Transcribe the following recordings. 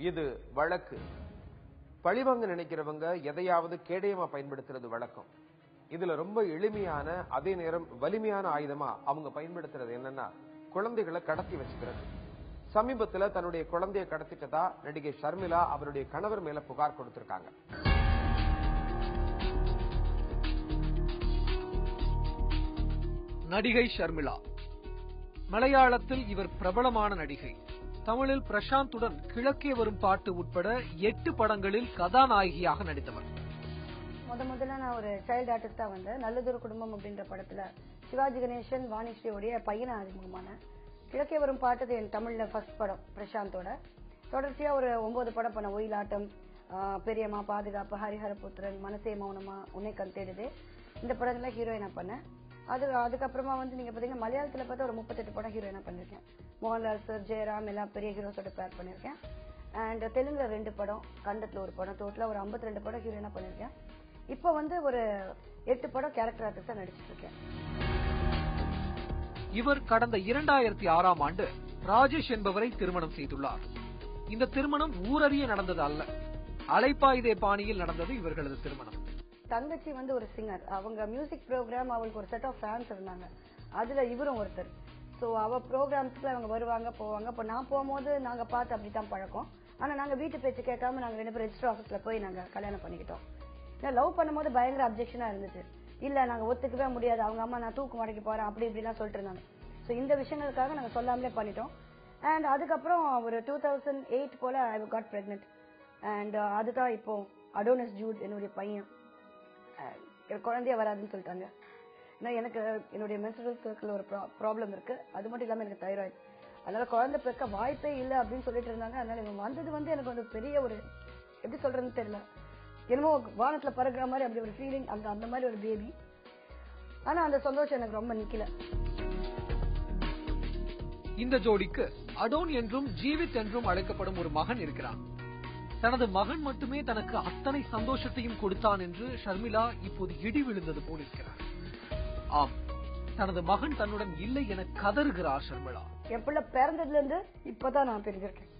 இது வழக்கு. பழிவாங்க நினைக்கிறவங்க எதையாவது கேடயமா பயன்படுத்துறது வழக்கம். இதுல ரொம்ப எளிமையான அதே நேரம் வலிமையான ஆயுதமா அவங்க பயன்படுத்துறது என்னன்னா குழந்தைகளை கடத்தி வச்சுக்கிறது. சமீபத்துல தன்னுடைய குழந்தைய கடத்திட்டதா நடிகை ஷர்மிளா அவருடைய கணவர் மேல புகார் கொடுத்திருக்காங்க. நடிகை ஷர்மிளா. மலையாளத்தில் இவர் பிரபலமான நடிகை. தமிழில் பிரசாந்துடன் கிழக்கே வரும் பாட்டு உட்பட எட்டு படங்களில் கதாநாயகியாக நடித்தவர். முத முதல்ல நான் ஒரு சைல்டு ஆர்டிஸ்டா வந்தேன். நல்லதொரு குடும்பம் அப்படின்ற படத்துல சிவாஜி கணேசன் வாணிஸ்ரீயோடைய பையனை அறிமுகமான கிழக்கே வரும் பாட்டு என் தமிழ்ல ஃபர்ஸ்ட் படம் பிரசாந்தோட. தொடர்ச்சியா ஒரு ஒன்பது படம் பண்ண ஒயிலாட்டம் ஆஹ், பெரியம்மா பாதுகாப்பு ஹரிஹரபுத்திரன் மனசே மௌனமா உன்னை கண் தேடுது. இந்த படத்துல ஹீரோயினா பண்ணேன். அது அதுக்கப்புறமா வந்து நீங்க பாத்தீங்கன்னா மலையாளத்துல பார்த்தா ஒரு முப்பத்தெட்டு படம் ஹீரோயினா பண்ணிருக்கேன். மோகன்லால் சார் ஜெயராம் எல்லாம் பெரிய ஹீரோஸோட பேர் பண்ணிருக்கேன். அண்ட் தெலுங்குல ரெண்டு படம் கண்டத்துல ஒரு படம் டோட்டலா ஒரு 52 ரெண்டு படம் ஹீரோயினா பண்ணிருக்கேன். இப்போ வந்து ஒரு எட்டு படம் கேரக்டர் ஆர்டிஸ்டா நடிச்சிட்டு இருக்கேன் இவர் கடந்த இரண்டாயிரத்தி ஆறாம் ஆண்டு ராஜேஷ் என்பவரை திருமணம் செய்துள்ளார். இந்த திருமணம் ஊரறிய நடந்தது அல்ல. அலைப்பாயுதே பாணியில் நடந்தது இவர்களது திருமணம். தங்கச்சி வந்து ஒரு சிங்கர் அவங்க மியூசிக் ப்ரோக்ராம் அவளுக்கு ஒரு செட் ஆஃப் ஃபேன்ஸ் இருந்தாங்க. அதுல இவரும் ஒருத்தர். ஸோ அவ ப்ரோக்ராம்ஸ்ல அவங்க வருவாங்க போவாங்க. இப்போ நான் போகும்போது நாங்க பார்த்து அப்படித்தான் பழக்கம். ஆனா நாங்க வீட்டு பேச்சு கேட்காம நாங்க ரெண்டு பேரும் ரெஜிஸ்டர் ஆஃபீஸ்ல போய் நாங்க கல்யாணம் பண்ணிக்கிட்டோம். ஏன்னா லவ் பண்ணும்போது பயங்கர அப்ஜெக்ஷனா இருந்துச்சு. இல்ல நாங்க ஒத்துக்கவே முடியாது. அவங்க அம்மா நான் தூக்கு மடக்கி போறேன் அப்படி இப்படிலாம் சொல்லிட்டு இருந்தாங்க. ஸோ இந்த விஷயங்களுக்காக நாங்க சொல்லாமலே பண்ணிட்டோம். அண்ட் அதுக்கப்புறம் ஒரு டூ தௌசண்ட் எயிட் போல ஐ காட் பிரெக்னென்ட் அண்ட் அதுதான் இப்போ அடோனஸ் ஜூட் என்னுடைய பையன். குழந்தைய வராதுன்னு சொல்லிட்டாங்க. ஏன்னா எனக்கு என்னுடைய மென்சுரல் சர்க்கிள் ஒரு ப்ராப்ளம் இருக்கு. அது மட்டும் இல்லாம எனக்கு தைராய்டு அதனால குழந்தை பிறக்க வாய்ப்பே இல்லை அப்படின்னு சொல்லிட்டு இருந்தாங்க. அதனால இவங்க வந்தது வந்து எனக்கு வந்து பெரிய ஒரு எப்படி சொல்றதுன்னு தெரியல. என்னமோ வானத்துல பறக்கிற மாதிரி அப்படி ஒரு ஃபீலிங் அந்த அந்த மாதிரி ஒரு பேபி ஆனா அந்த சந்தோஷம் எனக்கு ரொம்ப நிக்கல. இந்த ஜோடிக்கு அடோன் என்றும் ஜீவித் என்றும் அழைக்கப்படும் ஒரு மகன் இருக்கிறான். தனது மகன் மட்டுமே தனக்கு அத்தனை சந்தோஷத்தையும் கொடுத்தான் என்று ஷர்மிளா இப்போது இடி விழுந்தது போல் இருக்கிறார். ஆம் தனது மகன் தன்னுடன் இல்லை என கதறுகிறார் ஷர்மிளா. என் பிள்ளை பிறந்ததுல இருந்து இப்பதான் நான் தெரிஞ்சிருக்கேன்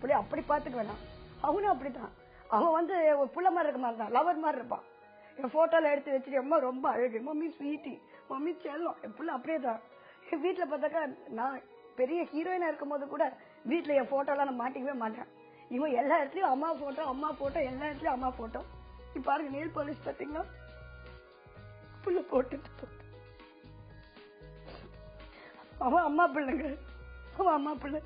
பிள்ளை அப்படி பாத்துக்க வேணாம். அவனும் அப்படித்தான். அவன் வந்து ஒரு புள்ள மாதிரி இருக்க மாதிரி தான் லவர் மாதிரி இருப்பான். என் போட்டோல எடுத்து வச்சுட்டு அம்மா ரொம்ப அழகு மம்மி ஸ்வீட்டி மம்மி செல்லம். என் பிள்ளை அப்படியே தான் என் வீட்டுல பார்த்தாக்கா நான் பெரிய ஹீரோயினா இருக்கும் போது கூட வீட்டுல என் போட்டோலாம் நான் மாட்டிக்கவே மாட்டேன். இவன் எல்லா இடத்துலயும் அம்மா போட்டோ அம்மா போட்டோ எல்லா இடத்துலயும் அம்மா போட்டோ இப்ப பாருங்க நெயில் பாலிஷ் பாத்தீங்கன்னா புள்ள போட்டுட்டு போட்டு. அவன் அம்மா பிள்ளைங்க. அவன் அம்மா பிள்ளை.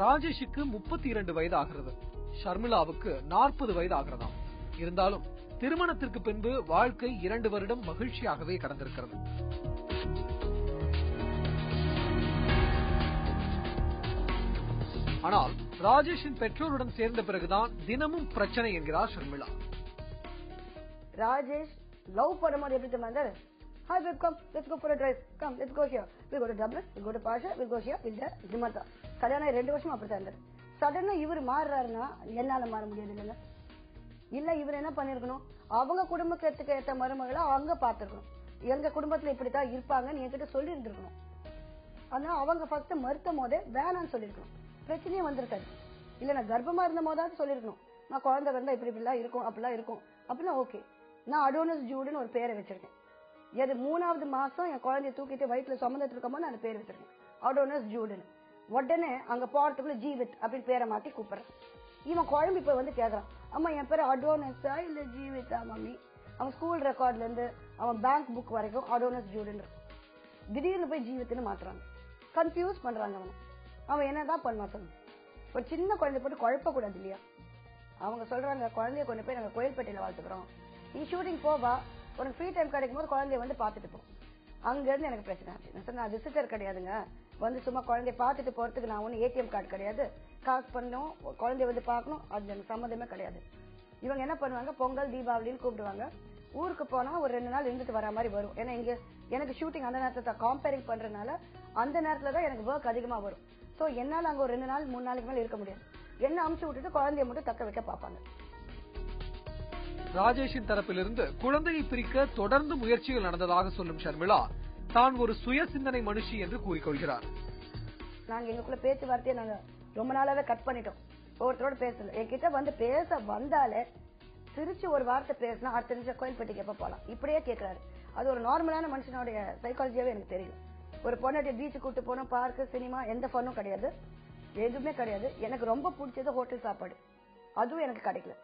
ராஜேஷுக்கு முப்பத்தி இரண்டு வயது ஆகிறது ஷர்மிளாவுக்கு நாற்பது வயது ஆகிறதாம் இருந்தாலும் திருமணத்திற்கு பின்பு வாழ்க்கை இரண்டு வருடம் மகிழ்ச்சியாகவே கடந்திருக்கிறது. ஆனால் ராஜேஷின் பெற்றோருடன் சேர்ந்த பிறகுதான் தினமும் பிரச்சனை என்கிறார் ஷர்மிளா. ராஜேஷ் லவ் பண்ணும்போது எப்படி தெரியுமா இருந்தாரு? Hi babe come let's go for a drive come let's go here will go to Dublin will go to Basha will go here will ஜிமத்தா கல்யாணம் ரெண்டு வருஷம் அப்படித்தான் இருந்தார். சடனா இவர் மாறுறாருன்னா என்னால மாற முடியாது இல்லைங்க. இல்ல இவர் என்ன பண்ணிருக்கணும்? அவங்க குடும்பத்துக்கு ஏத்த மருமகளை அவங்க பாத்துருக்கணும் எங்க குடும்பத்துல இப்படித்தான் இருப்பாங்கன்னு என்கிட்ட சொல்லி இருந்திருக்கணும் ஆனா அவங்க ஃபர்ஸ்ட் மறுத்தும் போதே வேணாம்னு சொல்லிருக்கணும் பிரச்சனையே வந்திருக்காது. இல்ல நான் கர்ப்பமா இருந்த போதாவது சொல்லிருக்கணும். நான் குழந்தை வந்தா இப்படி இப்படிலாம் இருக்கும் அப்படிலாம் இருக்கும். அப்படிலாம் ஓகே நான் அடோனஸ் ஜூடுன்னு ஒரு பேரை வச்சிருக்கேன். அது மூணாவது மாசம் என் குழந்தைய தூக்கிட்டு வயிற்றுல சுமந்துட்டு இருக்கும்போது நான் பேர் வச்சிருக்கேன். அடோனஸ் ஜூடுன்னு உடனே அங்க போறதுக்குள்ள ஜீவித் அப்படின்னு பேரை மாத்தி கூப்பிடுறேன். இவன் குழம்பு இப்ப வந்து கேக்குறான். அம்மா என் பேரு அடோனஸா இல்ல ஜீவிதா மம்மி? அவன் ஸ்கூல் ரெக்கார்ட்ல இருந்து அவன் பேங்க் புக் வரைக்கும் அடோனஸ் ஜூடுன்னு இருக்கும். திடீர்னு போய் ஜீவித்துன்னு மாத்துறாங்க. கன்ஃபியூஸ் பண்றாங்க அவனை. அவன் என்னதான் பண்ணுவான் சொல்லு. ஒரு சின்ன குழந்தை போட்டு குழப்ப கூடாது இல்லையா? அவங்க சொல்றாங்க குழந்தைய கொண்டு போய் நாங்க கோயில்பேட்டையில வளர்த்துக்கிறோம் நீ ஷூட்டிங் போவா உனக்கு ஃப்ரீ டைம் கிடைக்கும் போது குழந்தைய வந்து பாத்துட்டு போ. அங்க இருந்து எனக்கு பிரச்சனை ஆச்சு. நான் சொன்னேன் விசிட்டர் கிடையாதுங்க. வந்து சும்மா குழந்தைய பாத்துட்டு போறதுக்கு நான் ஒன்னும் ஏடிஎம் கார்டு கிடையாது. காசு பண்ணணும் குழந்தைய வந்து பார்க்கணும் அது எனக்கு சம்மந்தமே கிடையாது. இவங்க என்ன பண்ணுவாங்க? பொங்கல் தீபாவளின்னு கூப்பிடுவாங்க. ஊருக்கு போனா ஒரு ரெண்டு நாள் இருந்துட்டு வர மாதிரி வரும். ஏன்னா இங்க எனக்கு ஷூட்டிங் அந்த நேரத்துல காம்பேரிங் பண்றதுனால அந்த நேரத்துல தான் எனக்கு ஒர்க் அதிகமா வரும். சோ என்னால அங்க ஒரு ரெண்டு நாள் மூணு நாளைக்கு மேல இருக்க முடியாது. என்ன அமுச்சு விட்டுட்டு குழந்தைய மட்டும் தக்க வைக்க பார்ப்பாங்க. ராஜேஷின் தரப்பிலிருந்து குழந்தையை பிரிக்க தொடர்ந்து முயற்சிகள் நடந்ததாக சொல்லும் ஷர்மிளா தான் ஒரு சுய சிந்தனை மனுஷி என்று கூறிக்கொள்கிறார். நாங்க எங்களுக்குள்ள பேச்சுவார்த்தையை நாங்க ரொம்ப நாளாவே கட் பண்ணிட்டோம். ஒருத்தரோட பேசல. என்கிட்ட வந்து பேச வந்தாலே சிரிச்சு ஒரு வார்த்தை பேசினா அடுத்த நிமிஷம் கோயில்பட்டிக்கு எப்ப போலாம்? இப்படியே கேக்குறாரு. அது ஒரு நார்மலான மனுஷனுடைய சைக்காலஜியாவே எனக்கு தெரியல. ஒரு பொண்ணாட்டி பீச்சு கூட்டு போனோம் பார்க்கு சினிமா எந்த ஃபன்னும் கிடையாது. எதுவுமே கிடையாது. எனக்கு ரொம்ப பிடிச்சது ஹோட்டல் சாப்பாடு. அதுவும் எனக்கு கிடைக்கல.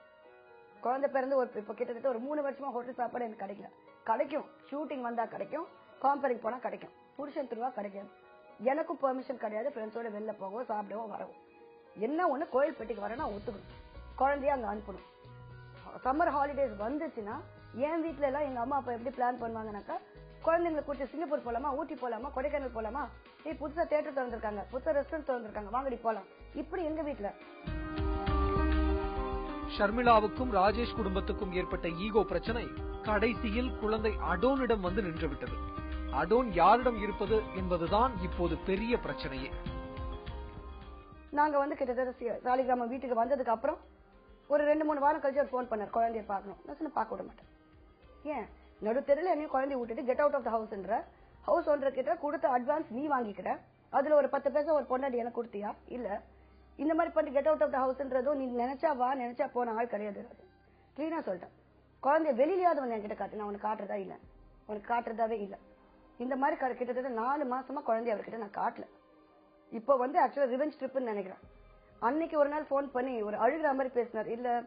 குழந்தை பிறந்து ஒரு இப்ப கிட்டத்தட்ட ஒரு மூணு வருஷமா ஹோட்டல் சாப்பாடு எனக்கு கிடைக்கல. கிடைக்கும். ஷூட்டிங் வந்தா கிடைக்கும். காம்பரிங் போனா கிடைக்கும். புருஷன் திருவா கிடைக்காது. எனக்கும் பெர்மிஷன் கிடையாது. ஃப்ரெண்ட்ஸோட வெளில போகவோ சாப்பிடவோ வரவும் என்ன ஒண்ணு கோயில்பட்டிக்கு வரேன்னா ஒத்துக்கணும். குழந்தைய அங்க அனுப்பணும். சம்மர் ஹாலிடேஸ் வந்துச்சுன்னா என் வீட்ல எல்லாம் எங்க அம்மா அப்பா எப்படி பிளான் பண்ணுவாங்கனாக்கா குழந்தைங்களை கூட்டி சிங்கப்பூர் போலாமா ஊட்டி போலாமா கொடைக்கானல் போலாமா? ஏய் புதுசா தியேட்டர் திறந்திருக்காங்க புதுசா ரெஸ்டாரண்ட் திறந்திருக்காங்க. வாங்கடி போலாம். இப்படி எங்க வீட்ல? ஷர்மிளாவுக்கும் ராஜேஷ் குடும்பத்துக்கும் ஏற்பட்ட ஈகோ பிரச்சனை கடைசியில் குழந்தை அடோனிடம் வந்து நின்றுவிட்டது. அடோன் யாரிடம் இருப்பது என்பதுதான் இப்போது பெரிய பிரச்சனையே. நாங்க வந்து கிட்டத்தட்ட சி- சாலிகிராமம் வீட்டுக்கு வந்ததுக்கு அப்புறம் ஒரு ரெண்டு மூணு வாரம் கழிச்சு ஒரு ஃபோன் பண்ணார். குழந்தைய பார்க்கணும். நான் சொன்ன பார்க்க விட மாட்டேன். ஏன்? நடு தெருல என்னையும் குழந்தைய விட்டுட்டு கெட் அவுட் ஆஃப் த ஹவுஸ்ன்ற ஹவுஸ் ஓனர் கிட்ட கொடுத்த அட்வான்ஸ் நீ வாங்கிக்கிற. அதுல ஒரு பத்து பைசா ஒரு பொண்டாடி எனக்கு கொடுத்தியா? இல்ல. இந்த மாதிரி பண்ணி கெட் அவுட் ஆஃப் த ஹவுஸ்ன்றதும் நீ நினைச்சா வா நினைச்சா போன ஆள் கிடையாது. கிளீனா சொல்லிட்டேன். குழந்தைய வெளியிலேயாவது வந்து என்கிட்ட காட்டு நான் உனக்கு காட்டுறதா இல்ல. உனக்கு காட்டுறதாவே இல்ல. இந்த மாதிரி க- கிட்டத்தட்ட நாலு மாசமா குழந்தைய அவர்கிட்ட நான் காட்டல. இப்போ வந்து ஆக்சுவலா ரிவெஞ்ச் ட்ரிப்னு நினைக்கிறேன். அன்னைக்கு ஒரு நாள் ஃபோன் பண்ணி ஒரு அழுகிற மாதிரி பேசினார். இல்ல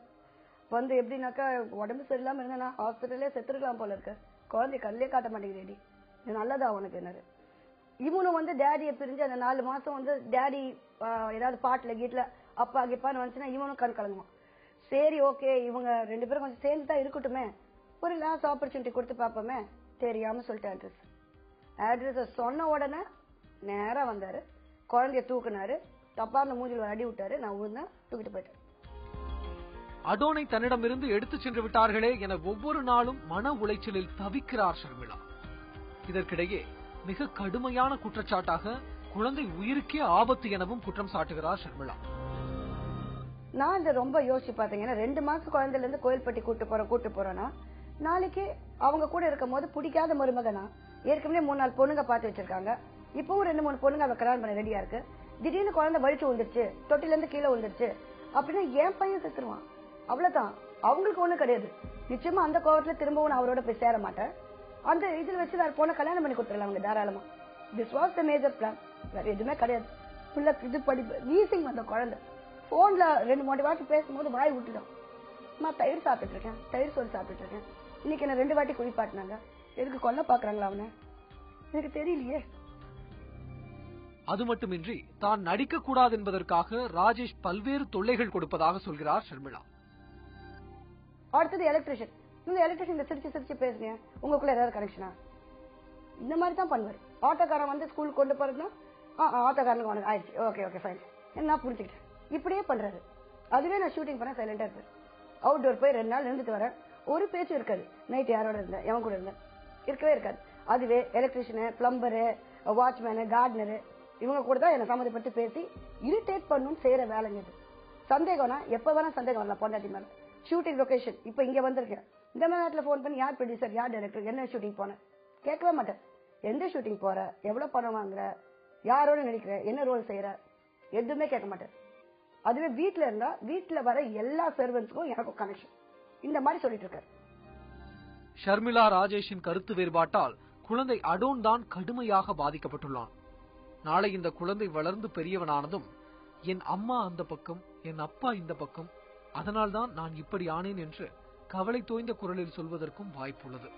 வந்து எப்படின்னாக்கா உடம்பு சரியில்லாம இருந்தா ஹாஸ்பிட்டல்லே செத்துருக்கலாம் போல இருக்கு. குழந்தை கல்லே காட்ட மாட்டேங்கிறேடி இது நல்லதா உனக்கு என்ன இவனும் வந்து டேடியை பிரிஞ்சு அந்த நாலு மாசம் வந்து டேடி ஏதாவது பாட்டில் கீட்டில் அப்பா கிப்பான்னு வந்துச்சுன்னா இவனும் கண் கலங்குவான். சரி ஓகே இவங்க ரெண்டு பேரும் கொஞ்சம் சேர்ந்து தான் இருக்கட்டுமே. ஒரு லாஸ்ட் ஆப்பர்ச்சுனிட்டி கொடுத்து பார்ப்போமே. தெரியாம சொல்லிட்டு அட்ரஸ் அட்ரஸ் சொன்ன உடனே நேரா வந்தாரு. குழந்தைய தூக்குனாரு. தப்பா அந்த மூஞ்சில அடி விட்டாரு. நான் உழுந்தேன் தூக்கிட்டு போயிட்டேன். அடோனை தன்னிடமிருந்து எடுத்துச் சென்று விட்டார்களே என ஒவ்வொரு நாளும் மன உளைச்சலில் தவிக்கிறார் ஷர்மிளா. இதற்கிடையே மிக கடுமையான குற்றச்சாட்டாக குழந்தை உயிருக்கே ஆபத்து எனவும் குற்றம் சாட்டுகிறார் ஷர்மிளா. நான் இதை ரொம்ப யோசிச்சு பாத்தீங்கன்னா ரெண்டு மாசம் குழந்தைல இருந்து கோயில்பட்டி கூட்டு போறோம் கூட்டு போறோம்னா நாளைக்கு அவங்க கூட இருக்கும் போது பிடிக்காத மருமகனா? ஏற்கனவே மூணு நாலு பொண்ணுங்க பார்த்து வச்சிருக்காங்க. இப்பவும் ரெண்டு மூணு பொண்ணுங்க அவ கல்யாணம் பண்ண ரெடியா இருக்கு. திடீர்னு குழந்தை வலிச்சு விழுந்துருச்சு தொட்டில இருந்து கீழே விழுந்துருச்சு. அப்படின்னா என் பையன் செத்துருவான். அவ்வளவுதான். அவங்களுக்கு ஒண்ணும் கிடையாது. நிச்சயமா அந்த கோவத்துல திரும்பவும் நான் அவரோட போய் சேர மாட்டேன். அந்த இதுல வச்சு நான் போன கல்யாணம் பண்ணி கொடுத்துடலாம் அவங்க தாராளமா. This was the major plan வேற எதுவுமே கிடையாது. புள்ள இது படிப்பு வீசிங் வந்த குழந்தை. போன்ல ரெண்டு மூணு வாட்டி பேசும்போது வாய் விட்டுடும் நான் தயிர் சாப்பிட்டு இருக்கேன் தயிர் சோறு சாப்பிட்டு இருக்கேன் இன்னைக்கு என்ன ரெண்டு வாட்டி குளிப்பாட்டினாங்க எதுக்கு கொல்ல பாக்குறாங்களா அவனை? எனக்கு தெரியலையே. அது மட்டுமின்றி தான் நடிக்க கூடாது என்பதற்காக ராஜேஷ் பல்வேறு தொல்லைகள் கொடுப்பதாக சொல்கிறார் ஷர்மிளா. அடுத்தது எலக்ட்ரிஷியன் இந்த எலக்ட்ரிஷியன் சிரிச்சு சிரிச்சு பேசுங்க. உங்களுக்குள்ள ஏதாவது கனெக்ஷனா இந்த மாதிரி தான் பண்ணுவார். ஆட்டோக்காரன் வந்து ஸ்கூல் கொண்டு போறதுன்னா ஆ ஆட்டோக்காரனுக்கு உனக்கு ஆயிடுச்சு. ஓகே ஓகே ஃபைன் நான் புரிஞ்சுக்கிட்டேன். இப்படியே பண்றாரு. அதுவே நான் ஷூட்டிங் பண்ண சைலண்டா இருப்பேன். அவுட்டோர் போய் ரெண்டு நாள் இருந்துட்டு வரேன். ஒரு பேச்சு இருக்காது. நைட் யாரோட இருந்தேன் எவன் கூட இருந்தேன் இருக்கவே இருக்காது. அதுவே எலக்ட்ரிஷியனு பிளம்பரு வாட்ச்மேனு கார்டனரு இவங்க கூட தான் என்னை சம்மந்தப்பட்டு பேசி இரிட்டேட் பண்ணணும்னு செய்யற வேலைங்க இது. சந்தேகம்னா எப்ப வேணா சந்தேகம் வரலாம் பொண்டாட்டி மேல. ஷூட்டிங் லொகேஷன் இப்ப இங்க வந்திருக்கேன். இந்த மாதிரி நேரத்துல ஃபோன் பண்ணி யார் ப்ரொடியூசர் யார் டைரக்டர் என்ன ஷூட்டிங் போனேன்? கேட்கவே மாட்டேன். எந்த ஷூட்டிங் போற? எவ்வளவு பணம் வாங்குற? யாரோட நினைக்கிற என்ன ரோல் செய்யற எதுவுமே கேட்க மாட்டேன். அதுவே வீட்ல இருந்தா வீட்டுல வர எல்லா சர்வன்ஸ்க்கும் எனக்கும் கனெக்ஷன் இந்த மாதிரி சொல்லிட்டு இருக்காரு. ஷர்மிளா ராஜேஷின் கருத்து வேறுபாட்டால் குழந்தை அடோன் தான் கடுமையாக பாதிக்கப்பட்டுள்ளான். நாளை இந்த குழந்தை வளர்ந்து பெரியவனானதும் என் அம்மா அந்த பக்கம் என் அப்பா இந்த பக்கம் அதனால்தான் நான் இப்படி ஆனேன் என்று கவலை தோய்ந்த குரலில் சொல்வதற்கும் வாய்ப்புள்ளது.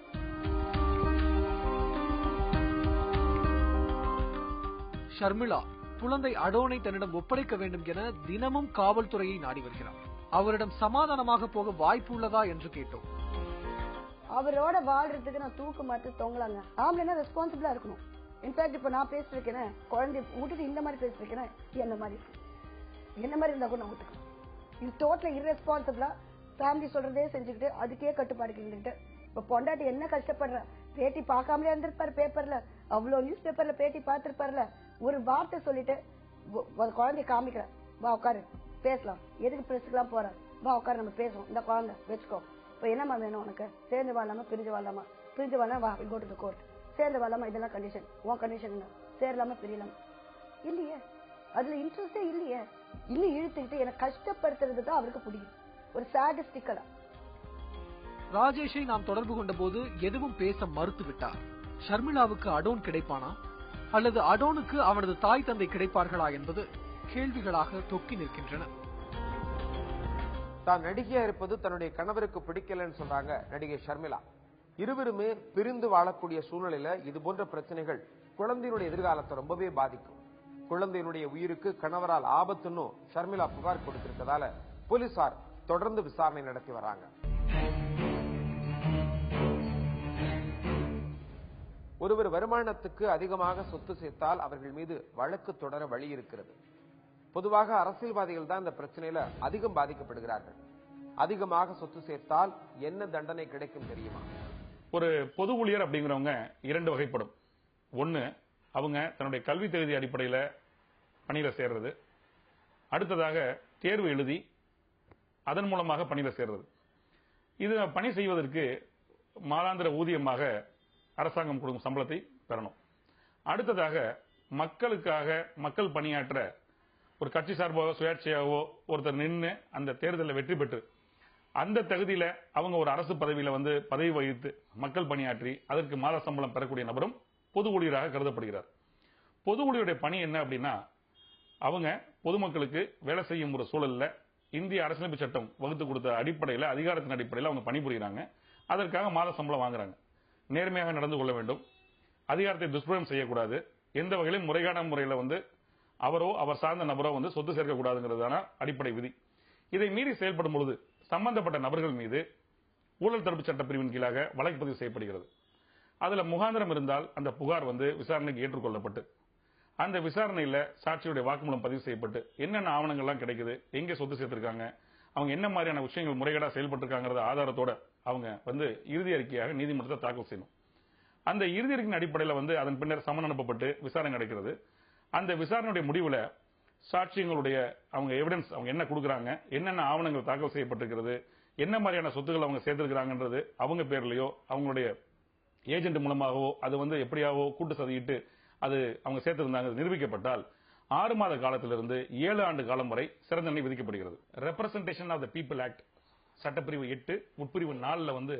ஷர்மிளா குழந்தை அடோனை தன்னிடம் ஒப்படைக்க வேண்டும் என தினமும் காவல்துறையை நாடி வருகிறார். அவரிடம் சமாதானமாக போக வாய்ப்பு உள்ளதா என்று கேட்டோம். அவரோட வாழ்றதுக்கு நான் தூக்கு மாத்து தொங்கலாங்க. ஆம்பளைனா ரெஸ்பான்சிபிளா இருக்கணும்? இன்ஃபேக்ட் இப்ப நான் பேசிருக்கேன் குழந்தை விட்டுட்டு இந்த மாதிரி பேசிருக்கேன் என்ன மாதிரி? என்ன மாதிரி இருந்தா கூட நான் ஒத்துக்கணும் இது டோட்டல் irresponsible-ஆ ஃபேமிலி சொல்றதே செஞ்சுக்கிட்டு அதுக்கே கட்டுப்பாடு கிண்டுக்கிட்டு இப்ப பொண்டாட்டி என்ன கஷ்டப்படுற? பேட்டி பார்க்காமலே இருந்திருப்பாரு பேப்பர்ல அவ்வளவு நியூஸ் பேப்பர்ல பேட்டி பார்த்திருப்பாருல. ஒரு வார்த்தை சொல்லிட்டு ஒரு குழந்தைய காமிக்கிற. வா உட்காரு. பேசலாம். எதுக்கு பிரஸ்க்குலாம் போற? வா உட்காரு நம்ம பேசுவோம். இந்த குழந்தை வச்சுக்கோ. இப்ப என்னமா வேணும் உனக்கு? சேர்ந்து வாழலாமா பிரிஞ்சு வாழலாமா? பிரிஞ்சு வாழலாம் வா கோ டு கோர்ட் சேர்ந்து வரலாமா இதெல்லாம் கண்டிஷன் உன் கண்டிஷன் சேரலாமா பிரியலாமா? இல்லையே. அதுல இன்ட்ரெஸ்டே இல்லையே. இன்னும் இழுத்துக்கிட்டு எனக்கு கஷ்டப்படுத்துறது தான் அவருக்கு பிடிக்கும் ஒரு சாடிஸ்டிக்கலா ராஜேஷை நாம் தொடர்பு கொண்ட போது எதுவும் பேச மறுத்து விட்டார் ஷர்மிளாவுக்கு அடோன் கிடைப்பானா? அல்லது அடோனுக்கு அவனது தாய் தந்தை கிடைப்பார்களா என்பது கேள்விகளாக தொக்கி நிற்கின்றன. தான் நடிகையா இருப்பது தன்னுடைய கணவருக்கு பிடிக்கலன்னு சொல்றாங்க நடிகை ஷர்மிளா. இருவருமே பிரிந்து வாழக்கூடிய சூழ்நிலையில இது போன்ற பிரச்சனைகள் குழந்தையினுடைய எதிர்காலத்தை ரொம்பவே பாதிக்கும். குழந்தையினுடைய உயிருக்கு கணவரால் ஆபத்துன்னு ஷர்மிளா புகார் கொடுத்திருக்கதால போலீசார் தொடர்ந்து விசாரணை நடத்தி வராங்க. ஒருவர் வருமானத்துக்கு அதிகமாக சொத்து சேர்த்தால் அவர்கள் மீது வழக்கு தொடர வழி இருக்கிறது. பொதுவாக அரசியல்வாதிகள் தான் இந்த பிரச்சனையில அதிகம் பாதிக்கப்படுகிறார்கள். அதிகமாக சொத்து சேர்த்தால் என்ன தண்டனை கிடைக்கும் தெரியுமா? ஒரு பொது ஊழியர் அப்படிங்கிறவங்க இரண்டு வகைப்படும். ஒன்னு அவங்க தன்னுடைய கல்வி தகுதி அடிப்படையில் பணியில் சேர்றது. அடுத்ததாக தேர்வு எழுதி அதன் மூலமாக பணியில் சேர்றது. இது பணி செய்வதற்கு மாதாந்திர ஊதியமாக அரசாங்கம் கொடுக்கும் சம்பளத்தை பெறணும். அடுத்ததாக மக்களுக்காக மக்கள் பணியாற்ற ஒரு கட்சி சார்பாக சுயேட்சையாகவோ ஒருத்தர் நின்று அந்த தேர்தலில் வெற்றி பெற்று அந்த தகுதியில் அவங்க ஒரு அரசு பதவியில் வந்து பதவி வகித்து மக்கள் பணியாற்றி அதற்கு மாத சம்பளம் பெறக்கூடிய நபரும் பொது ஊழியராக கருதப்படுகிறார். பொது ஊழியருடைய பணி என்ன அப்படின்னா அவங்க பொதுமக்களுக்கு வேலை செய்யும் ஒரு சூழல்ல இந்திய அரசியலமைப்பு சட்டம் வகுத்து கொடுத்த அடிப்படையில் அதிகாரத்தின் அடிப்படையில் அவங்க பணிபுரிகிறாங்க அதற்காக மாத சம்பளம் வாங்குறாங்க. நேர்மையாக நடந்து கொள்ள வேண்டும். அதிகாரத்தை துஷ்பிரயோகம் செய்யக்கூடாது. எந்த வகையிலும் முறையான முறையில் வந்து அவரோ அவர் சார்ந்த நபரோ வந்து சொத்து சேர்க்கக்கூடாதுங்கிறதான அடிப்படை விதி. இதை மீறி செயல்படும் பொழுது சம்பந்தப்பட்ட நபர்கள் மீது ஊழல் தடுப்பு சட்ட பிரிவின் கீழாக வழக்கு பதிவு செய்யப்படுகிறது. அதுல முகாந்திரம் இருந்தால் அந்த புகார் வந்து விசாரணைக்கு ஏற்றுக்கொள்ளப்பட்டு அந்த விசாரணையில சாட்சியுடைய வாக்குமூலம் பதிவு செய்யப்பட்டு என்னென்ன ஆவணங்கள்லாம் கிடைக்குது எங்க சொத்து சேர்த்திருக்காங்க அவங்க என்ன மாதிரியான விஷயங்கள் முறைகேடா செயல்பட்டிருக்காங்கிறத ஆதாரத்தோட அவங்க வந்து இறுதி அறிக்கையாக நீதிமன்றத்தை தாக்கல் செய்யணும். அந்த இறுதி அறிக்கையின் அடிப்படையில் வந்து அதன் பின்னர் சமன் அனுப்பப்பட்டு விசாரணை நடக்கிறது. அந்த விசாரணையுடைய முடிவில் சாட்சியங்களுடைய அவங்க எவிடன்ஸ் அவங்க என்ன கொடுக்குறாங்க என்னென்ன ஆவணங்கள் தாக்கல் செய்யப்பட்டிருக்கிறது என்ன மாதிரியான சொத்துக்கள் அவங்க சேர்த்திருக்கிறாங்கன்றது அவங்க பேர்லயோ அவங்களுடைய ஏஜென்ட் மூலமாகவோ அது வந்து எப்படியாவோ கூட்டு சதியிட்டு அது அவங்க சேர்த்திருந்தாங்க நிரூபிக்கப்பட்டால் ஆறு மாத காலத்திலிருந்து ஏழு ஆண்டு காலம் வரை சிறை தண்டனை விதிக்கப்படுகிறது. Representation of the people act சட்டப்பிரிவு எட்டு உட்பிரிவு நாலில் வந்து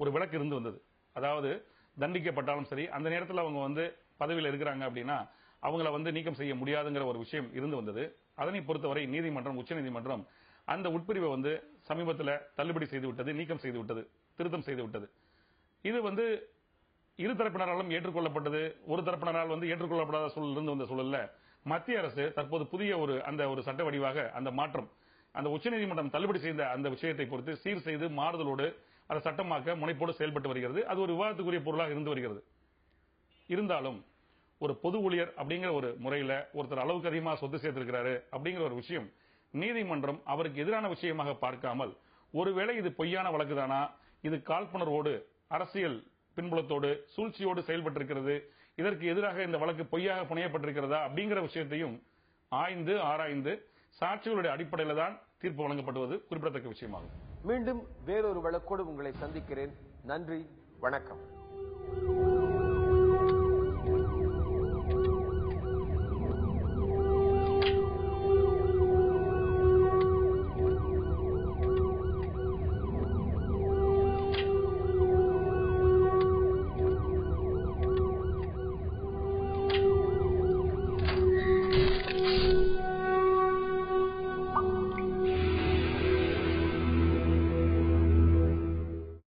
ஒரு விளக்கு இருந்து வந்தது. அதாவது தண்டிக்கப்பட்டாலும் சரி அந்த நேரத்தில் அவங்க வந்து பதவியில் இருக்கிறாங்க அப்படின்னா அவங்கள வந்து நீக்கம் செய்ய முடியாதுங்கிற ஒரு விஷயம் இருந்து வந்தது. அதனை பொறுத்தவரை நீதிமன்றம் உச்சநீதிமன்றம் அந்த உட்பிரிவை வந்து சமீபத்தில் தள்ளுபடி செய்து விட்டது நீக்கம் செய்து விட்டது திருத்தம் செய்து விட்டது. இது வந்து இரு தரப்பினராலும் ஏற்றுக்கொள்ளப்பட்டது ஒரு தரப்பினரால் வந்து ஏற்றுக்கொள்ளப்படாத சூழல் இருந்து வந்த சூழல்ல மத்திய அரசு தற்போது புதிய ஒரு அந்த ஒரு சட்ட வடிவாக அந்த மாற்றம் அந்த உச்சநீதிமன்றம் தள்ளுபடி செய்த அந்த விஷயத்தை பொறுத்து சீர் செய்து மாறுதலோடு அதை சட்டமாக்க முனைப்போடு செயல்பட்டு வருகிறது. அது ஒரு விவாதத்துக்குரிய பொருளாக இருந்து வருகிறது. இருந்தாலும் ஒரு பொது ஊழியர் அப்படிங்கிற ஒரு முறையில ஒருத்தர் அளவுக்கு அதிகமாக சொத்து சேர்த்திருக்கிறாரு அப்படிங்கிற ஒரு விஷயம் நீதிமன்றம் அவருக்கு எதிரான விஷயமாக பார்க்காமல் ஒருவேளை இது பொய்யான வழக்குதானா இது காழ்ப்புணர்வோடு அரசியல் பின்புலத்தோடு சூழ்ச்சியோடு செயல்பட்டிருக்கிறது. இதற்கு எதிராக இந்த வழக்கு பொய்யாக புனையப்பட்டிருக்கிறதா அப்படிங்கிற விஷயத்தையும் ஆய்ந்து ஆராய்ந்து சாட்சிகளுடைய அடிப்படையில் தான் தீர்ப்பு வழங்கப்படுவது குறிப்பிடத்தக்க விஷயமாகும். மீண்டும் வேறொரு வழக்கோடு உங்களை சந்திக்கிறேன். நன்றி வணக்கம்.